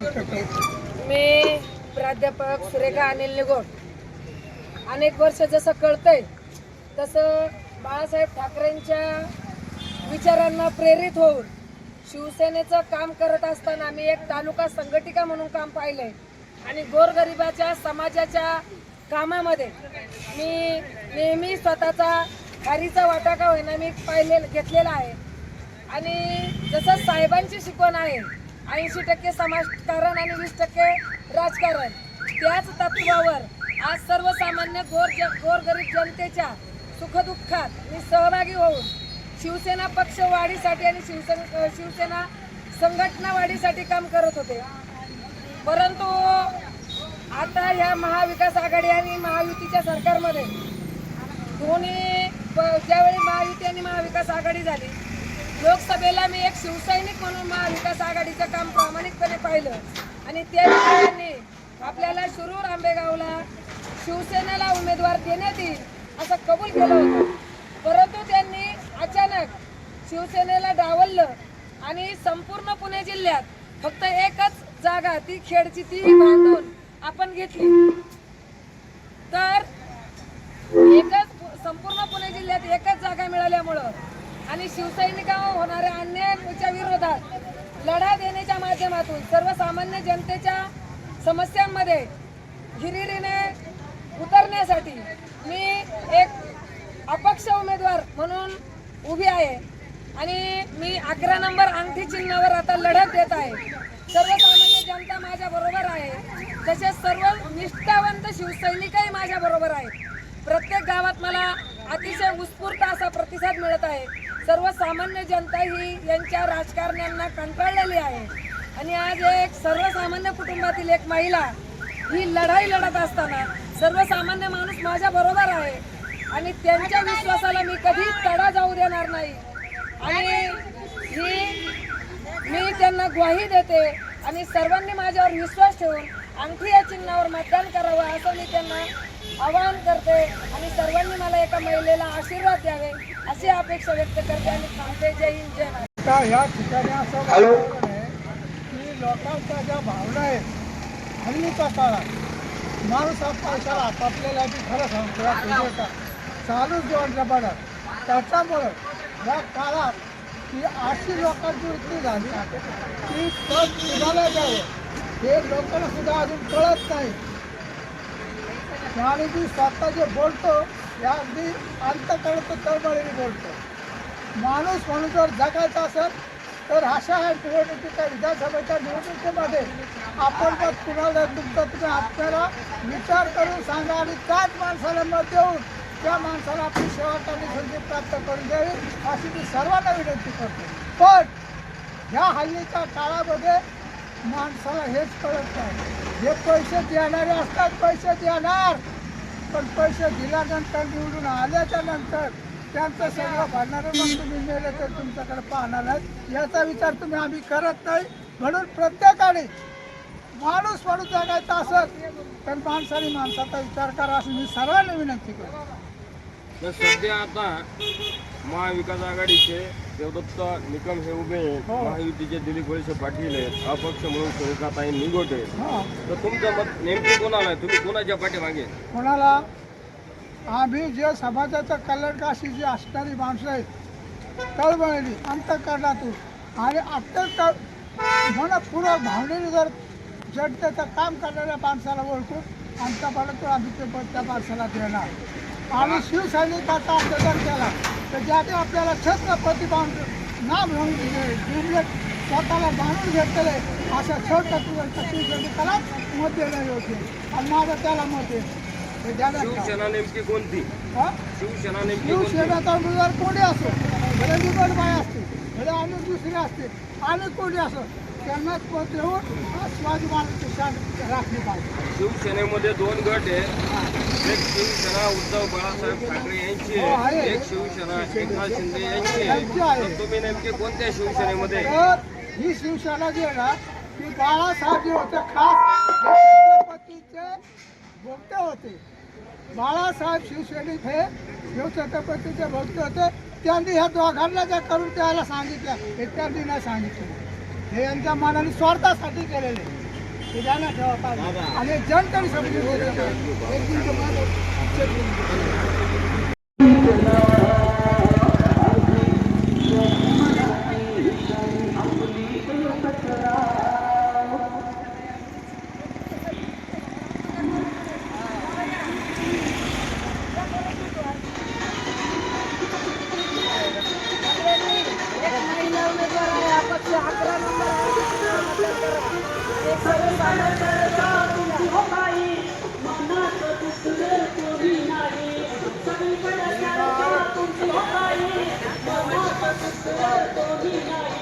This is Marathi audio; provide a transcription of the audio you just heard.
मी प्राध्यापक सुरेखा अनिल निगोड. अनेक वर्ष जसं कळतंय तसं बाळासाहेब ठाकरेंच्या विचारांना प्रेरित होऊन शिवसेनेचं काम करत असताना मी एक तालुका संघटिका म्हणून काम पाहिलंय. आणि गोरगरिबाच्या समाजाच्या कामामध्ये मी नेहमी स्वतःचा खारीचा वाटा का होईना मी पाहिले घेतलेला आहे. आणि जसं साहेबांची शिकवण आहे ऐंशी टक्के समाजकारण आणि वीस टक्के राजकारण. त्याच तत्वावर आज सर्वसामान्य गोर गोरगरीब जनतेच्या सुखदुःखात मी सहभागी होऊन शिवसेना पक्ष वाढीसाठी आणि शिवसेना शिवसेना संघटना वाढीसाठी काम करत होते. परंतु आता ह्या महाविकास आघाडी आणि महायुतीच्या सरकारमध्ये दोन्ही प- ज्यावेळी महायुती आणि महाविकास आघाडी झाली लोकसभेला मी एक शिवसैनिक म्हणून महाविकास आघाडीचं काम प्रामाणिकपणे पाहिलं. आणि त्या विषयाने आपल्याला शिरूर आंबेगावला शिवसेनेला उमेदवार देण्यात येईल असं कबूल केलं होतं. परंतु त्यांनी अचानक शिवसेनेला डावललं आणि संपूर्ण पुणे जिल्ह्यात फक्त एकच जागा ती खेडची ती बांधून आपण घेतली तर एकच पु- संपूर्ण पुणे जिल्ह्यात एकच जागा मिळाल्यामुळं आणि शिवसैनिकांवर होणाऱ्या अन्यायाच्या विरोधात लढा देण्याच्या माध्यमातून सर्वसामान्य जनतेच्या समस्यांमध्ये हिरिरीने उतरण्यासाठी मी एक अपक्ष उमेदवार म्हणून उभी आहे. आणि मी अकरा नंबर अंगठी चिन्हावर आता लढत देत आहे. सर्वसामान्य जनता माझ्या बरोबर आहे. तसेच सर्व निष्ठावंत शिवसैनिकही माझ्या बरोबर आहेत. प्रत्येक गावात मला अतिशय उत्स्फूर्त असा प्रतिसाद मिळत आहे. सर्वसामान्य जनता ही यांच्या राजकारण्यांना कंटाळलेली आहे. आणि आज एक सर्वसामान्य कुटुंबातील एक महिला ही लढाई लढत असताना सर्वसामान्य माणूस माझ्या बरोबर आहे. आणि त्यांच्या विश्वासाला मी कधी तडा जाऊ देणार नाही. आणि ही मी त्यांना ग्वाही देते आणि सर्वांनी माझ्यावर विश्वास ठेवून अंगठी या चिन्हावर मतदान करावं असं मी त्यांना आवाहन करते आणि सर्वांनी मला एका महिलेला आशीर्वाद द्यावे अशी अपेक्षा व्यक्त करते आणि थांबते जय हिंद जय. आता या ठिकाणी असं वातावरण आहे की लोकांच्या ज्या भावना आहेत हल्लीच्या काळात माणूस हा पैशाला आपापल्याला बी खरं सांगतो या पूजेचा चालू जीवन जबाडात त्याच्यामुळं या काळात की अशी लोकांची वृत्ती झाली की पद कुणाला द्यावं हे लोकांना सुद्धा अजून कळत नाही. आणि मी स्वतः जे बोलतो या अगदी अंतकळत तळमळीने बोलतो. माणूस म्हणून जर जगायचा असेल तर अशा ह्या निवडणुकीच्या विधानसभेच्या निवडणुकीमध्ये आपण जर कुणाला तुमचं तुम्ही आपल्याला विचार करून सांगा आणि त्याच माणसाला मत देऊन त्या माणसाला आपली सेवा करण्याची संधी प्राप्त करून द्यावी अशी मी सर्वांना विनंती करतो. पण ह्या हल्लीच्या काळामध्ये माणसाला हेच कळत नाही. जे पैसे देणारे असतात पैसे देणार. पण पैसे दिल्यानंतर निवडून आल्याच्यानंतर त्यांचं सगळं भरणारं मग तुम्ही मेले तर तुमच्याकडे पाहणार नाही. याचा विचार तुम्ही आम्ही करत नाही. म्हणून प्रत्येकाने माणूस म्हणून जगायचा असत तर माणसाने माणसाचा विचार करा अशी मी सर्वांना विनंती करतो. तर सध्या आता महाविकास आघाडीचे देवदत्त निकम हे उभे आहेत. हो. महायुतीचे दिलीप वळसे पाटील आहेत. अपक्ष म्हणून सुरेखाताई निगोट आहेत. हां. तर तुमचं मत नेमके कोणाला आहे? तुम्ही कोणाच्या पाठीमागे कोणाला? आम्ही जे समाजाचं कल्याणकाशी जी असणारी माणसं आहेत तळमळली अंतकरणातून. आणि अत्यंत मनपूर्वक भावनेने जर जनतेचं काम करणाऱ्या माणसाला ओळखून आमच्या तो आम्ही ते पद त्या माणसाला देणार. आणि शिवसैनिकाचा अर्ज जर केला. तर ज्याने आपल्याला छत्रपती बांधून नाम घेऊन दिले स्वतःला बांधून घेतलेलं आहे अशा छत्रपती शिवसैनिकाला मत योग्य आहे. आणि माझं त्याला मत आहे? शिवसेना नेमकी कोणती? शिवसेना नेमकी कोणती शिवसेनेचा उमेदवार कोणी असो भले निवडबाई असते भले अनेक दुसरे असते आणि कोणी असो त्यांनाच पद देऊन शिवाजी महाराजांची शान राखली पाहिजे. शिवसेनेमध्ये दोन गट आहेत एक शिवसेना उद्धव बाळासाहेब ठाकरे यांची हो, आहे. आहे एक शिवसेना एकनाथ शिंदे यांची यांची आहे. आहे. तर तुम्ही नेमके कोणत्या शिवसेनेमध्ये आहे? तर ही शिवसेना जी आहे ना ती बाळासाहेब जे होते खास हे छत्रपतीचे भोगते होते. बाळासाहेब शिवसैनिक हे शिव छत्रपतीचे भोगते होते. त्यांनी ह्या दोघांना ज्या करून त्याला सांगितलं हे त्यांनी नाही सांगितलं. हे यांच्या मनाने स्वार्थासाठी केलेले. हे ठेवा पाहिजे आणि जनतेने समजून सुटणार